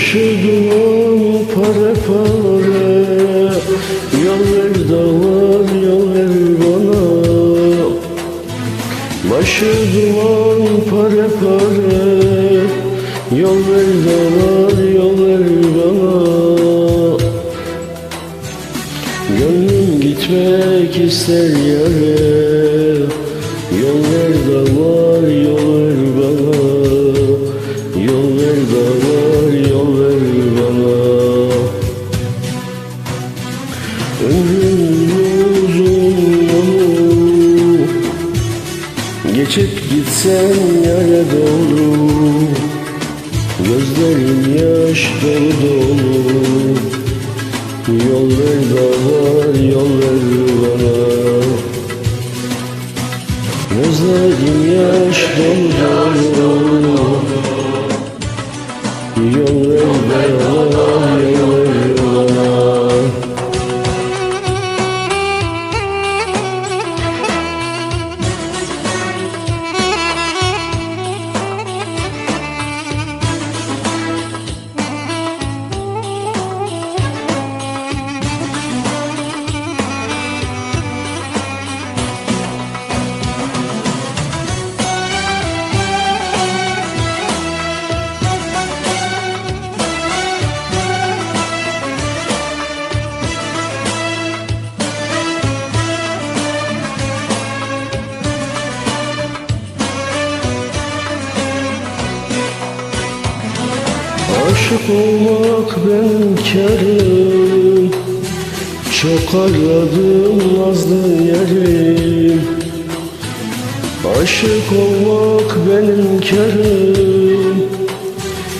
Başı duman pare pare Yol ver da var yol ver bana. Başı duman pare pare Yol ver da var yol ver bana. Gönlüm gitmek ister yere Yol ver da var yol ver Ömrüm uzun Geçip gitsen yere doğru. Gözlerim yaş dolu dolu. Yol ver var yol ver bana. Gözlerim yaş dolu dolu. Yol ver var yol Aşık olmak benim karım Çok aradım nazlı yerim Aşık olmak benim karım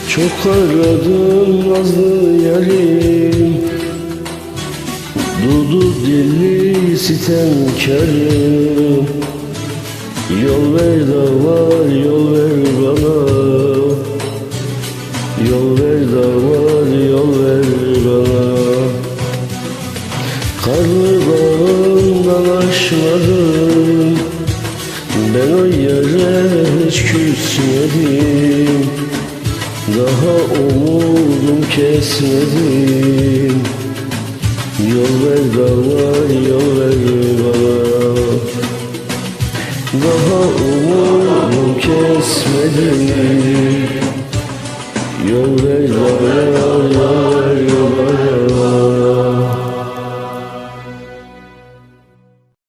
Çok aradım nazlı yerim Dudu dilli sitemkarım Yol ver da var yol ver bana Karlı bağından aşmadım. Ben o yere hiç küsmedim. Daha umudum kesmedim. Yol ver var yol ver bana Daha umudum kesmedim. Yol ver